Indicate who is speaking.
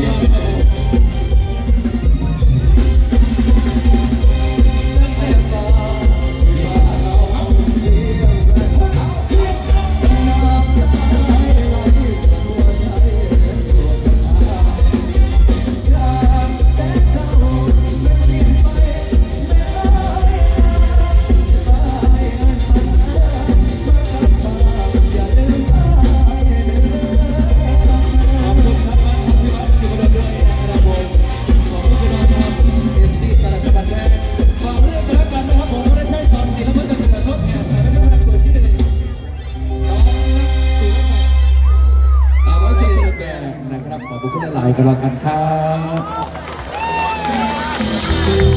Speaker 1: Yeah. บุคคลหลายกันละกันครับ